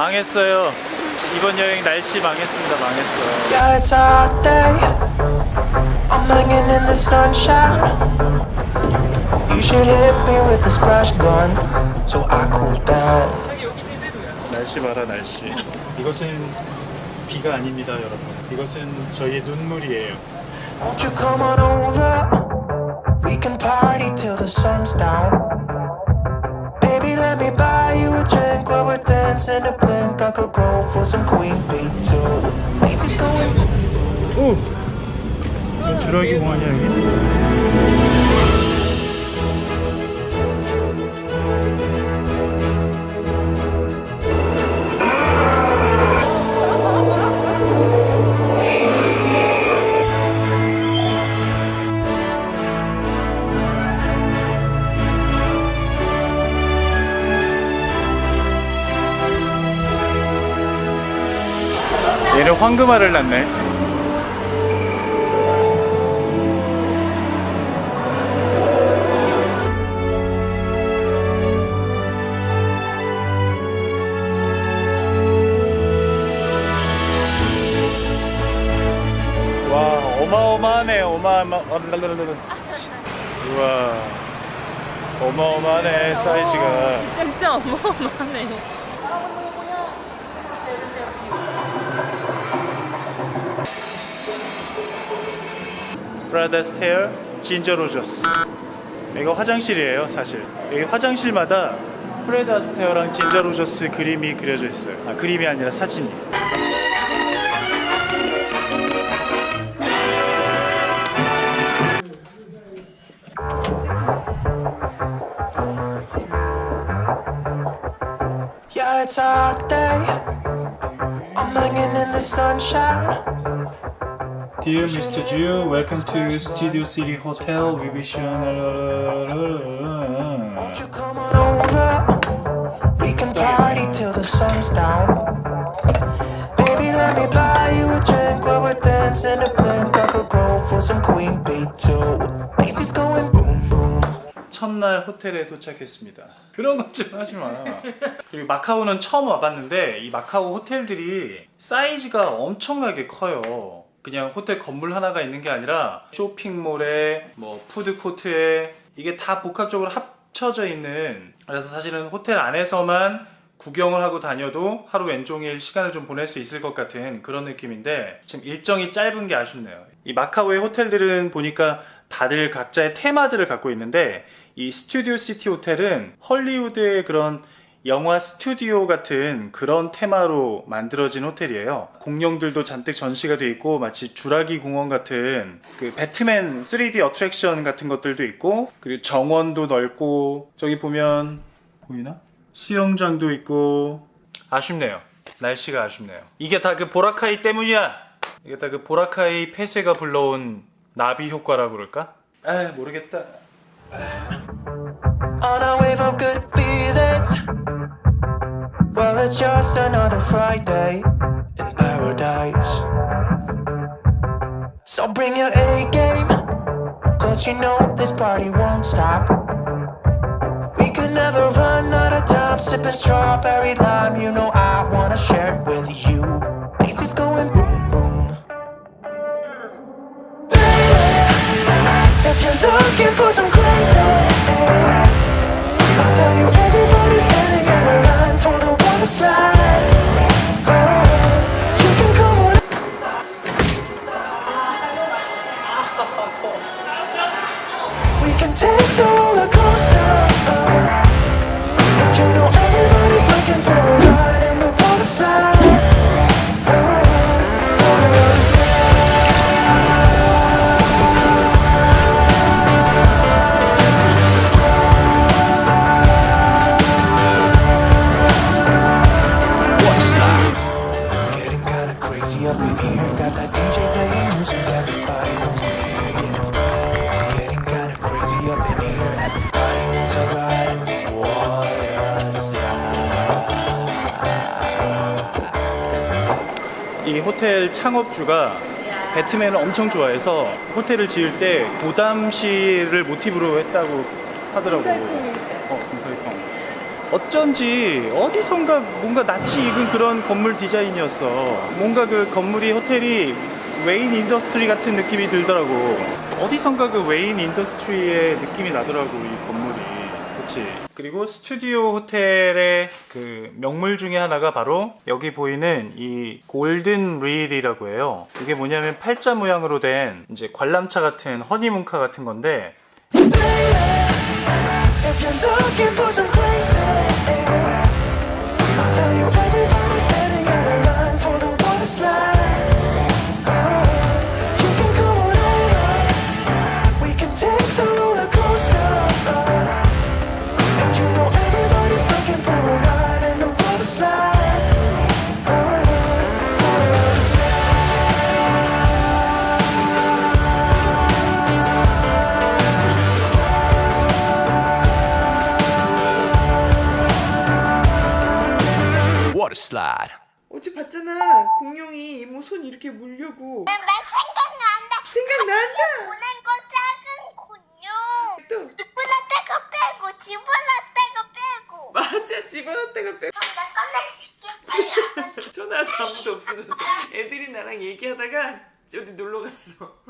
망했어요. 이번 여행 날씨 망했습니다. 망했어요. Yeah, it's a hot day. I'm hanging in the sunshine. You should hit me with the splash gun so I cool down. 날씨 봐라 날씨. 이것은 비가 아닙니다, 여러분. 이것은 저희의 눈물이에요. Won't you come on over? We can party till the sun's down. We're dancing a blink. I could go for some Queen Bee too. Macy's going. 오! 주라기 공원이야 여기? 얘는 황금알을 낳네. 와 어마어마하네 어마어마 우와 어마어마하네 사이즈가 진짜 어마어마하네. 프라다 스테어 진저 로저스 이거 화장실이에요 사실. 여기 화장실마다 프레드 아스테어랑 진저 로저스 그림이 그려져 있어요. 아 그림이 아니라 사진이 Yeah, Dear Mr. Ju, welcome to Studio City Hotel. We wish you. Won't you come on over? We can party till the sun's down. Baby, let me buy you a drink while we're dancing a blink. I could go for some Queen Bee too. Macy's going boom boom. 첫날 호텔에 도착했습니다. 그런 것 좀 하지 마. 그리고 마카오는 처음 와봤는데 이 마카오 호텔들이 사이즈가 엄청나게 커요. 그냥 호텔 건물 하나가 있는 게 아니라 쇼핑몰에 뭐 푸드코트에 이게 다 복합적으로 합쳐져 있는 그래서 사실은 호텔 안에서만 구경을 하고 다녀도 하루 왼종일 시간을 좀 보낼 수 있을 것 같은 그런 느낌인데 지금 일정이 짧은 게 아쉽네요. 이 마카오의 호텔들은 보니까 다들 각자의 테마들을 갖고 있는데 이 스튜디오 시티 호텔은 헐리우드의 그런 영화 스튜디오 같은 그런 테마로 만들어진 호텔이에요. 공룡들도 잔뜩 전시가 돼 있고 마치 주라기 공원 같은 그 배트맨 3D 어트랙션 같은 것들도 있고 그리고 정원도 넓고 저기 보면 보이나? 수영장도 있고 아쉽네요. 날씨가 아쉽네요. 이게 다 그 보라카이 때문이야. 이게 다 그 보라카이 폐쇄가 불러온 나비 효과라고 그럴까? 아 모르겠다. It's just another Friday in paradise. So bring your A game, cause you know this party won't stop. We could never run out of time, sipping strawberry lime. You know I wanna share it with you. Macy's going boom boom. If you're looking for some crazy, I'll tell you the water slide. Oh, you can come on. We can take the roller coaster. Up in here. Got that DJ playing music, everybody wants to hear it. It's getting kinda crazy up in here. Everybody wants a ride in the water slide. 이 호텔 창업주가 배트맨을 엄청 좋아해서 호텔을 지을 때 고담시를 모티브로 했다고 하더라고. 어. 어쩐지 어디선가 뭔가 낯이 익은 그런 건물 디자인이었어. 뭔가 그 건물이 호텔이 웨인 인더스트리 같은 느낌이 들더라고. 어디선가 그 웨인 인더스트리의 느낌이 나더라고 이 건물이. 그치? 그리고 스튜디오 호텔의 그 명물 중에 하나가 바로 여기 보이는 이 골든 릴이라고 해요. 이게 뭐냐면 팔자 모양으로 된 이제 관람차 같은 허니문카 같은 건데 you're looking for some crazy, I'll tell you slide. 어제 봤잖아. 공룡이 이모 손 이렇게 물려고. 나 생각난다. 생각난다. 보낸 거 작은 공룡. 또 집어넣다가 빼고 집어넣다가 빼고. 맞아 집어넣다가 빼. 형, 나 꺼내줄게. 빨리. 전화도 아무도 없어졌어. 애들이 나랑 얘기하다가 어디 놀러 갔어.